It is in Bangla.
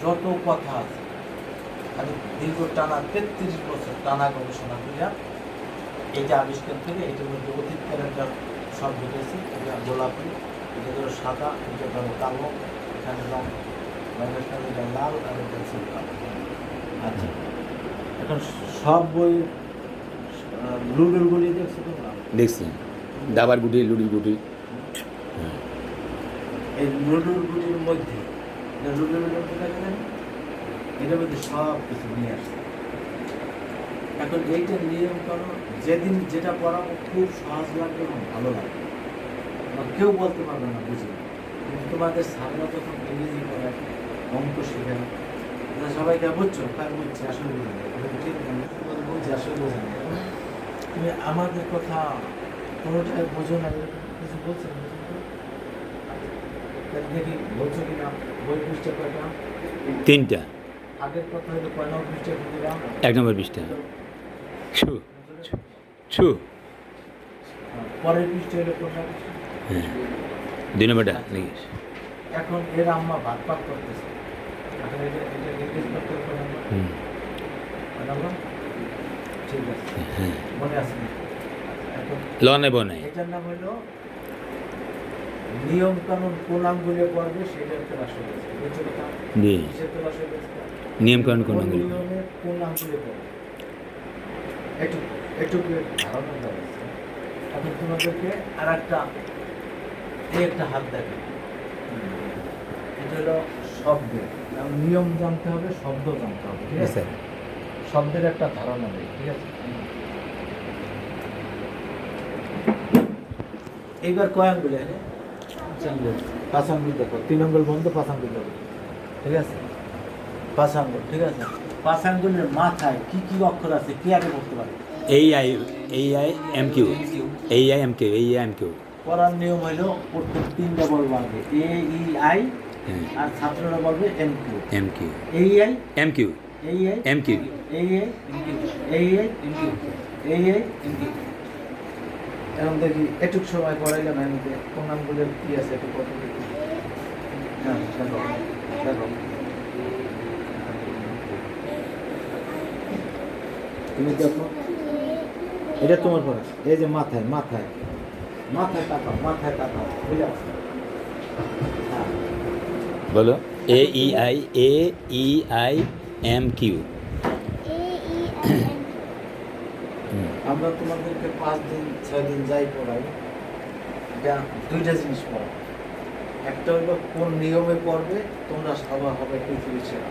যত কথা আছে আমি দীর্ঘ টানা তেত্রিশ বছর টানা গবেষণা করিয়া এইটা আবিষ্কার থেকে এটার মধ্যে অতীতকার একটা সব ঢুকেছি এটা গোলাপি এটা ধরো সাদা এটা ধরো কালো এখানে রং এটা লাল আর এটা আচ্ছা। এখন সব বই লুডুর গুলি দেখছ তোমরা? দেখছি। দাবার গুটি লুডির গুটি। এই লুডুর গুটির মধ্যে এটার মধ্যে সব কিছু নিয়ে এখন এইটা নিয়ম করো, যেদিন যেটা পড়াবো খুব সহজ লাগবে এবং ভালো লাগবে। কেউ বলতে পারবে না, বুঝে কিন্তু তোমাদের সামনে যখন ইংরেজি পড়ায়, অঙ্ক শেখায় এটা সবাইকে বুঝছ? তার বুঝছি, আসলে বুঝে ঠিক আসলে বুঝে তুমি আমাদের কথা কোনোটাই বোঝো না কিছু বলছো না তাহলে দেখি বলছো কিনা বই পৃষ্ঠা কয়টা তিনটা। নম্বর পৃষ্ঠা এক নম্বর বিশটা ছু ছু পরের পৃষ্ঠা হলো পৃষ্ঠা? হ্যাঁ দুই নম্বরটা লিখিস এখন এর আম্মা ভাত পাক করতেছে। হ্যাঁ লনে বনাই এটার নাম হলো নিয়ম কানুন কোন আঙ্গুলে পড়বে সেটা একটা রাষ্ট্র জি। নিয়ম কানুন কোন আঙ্গুলে? কোন আঙ্গুলে পড়বে? একটু একটু ধারণা দেওয়া এখন তোমাদেরকে আর একটা একটা হাত দেখে। এটা হলো শব্দের নিয়ম জানতে হবে শব্দ জানতে হবে ঠিক আছে? শব্দের একটা ধারণা নেই ঠিক আছে? এইবার কয় আঙ্গুলে? রে? পাঁচ আঙ্গুল পাঁচ আঙ্গুল দেখো তিন আঙ্গুল বন্ধ পাঁচ আঙ্গুল দেখো ঠিক আছে পাঁচ ঠিক আছে পাঁচ আঙ্গুলের মাথায় কি কি অক্ষর আছে কি আগে পড়তে পারে এই আই এই আই এম কিউ এই আই এম কিউ এই আই এম কিউ পড়ার নিয়ম হলো প্রত্যেক তিনটা বলব আগে এ ই আই হ্যাঁ আর ছাত্ররা বলবে এম কিউ এম কিউ এই আই এম কিউ এই আই এম কিউ এই আই এই আই এম কিউ এই এই এই এই এখন দেখি, একটু সময় যে কোন নামগুলোর কি আছে একটু কত হ্যাঁ দেখো দেখো। তুমি দেখো, এটা তোমার পড়া। এই যে মাথায় মাথায়। মাথায় তাকাও মাথায় তাকাও বুঝা হ্যাঁ। বলো A E I A E I M Q আমরা তোমাদেরকে পাঁচ দিন, ছয় দিন যাই পড়াই। এটা দুইটা জিনিস পড়াই একটা হলো কোন নিয়মে পড়বে, তোমরা সভা হবে পৃথিবীর সেরা।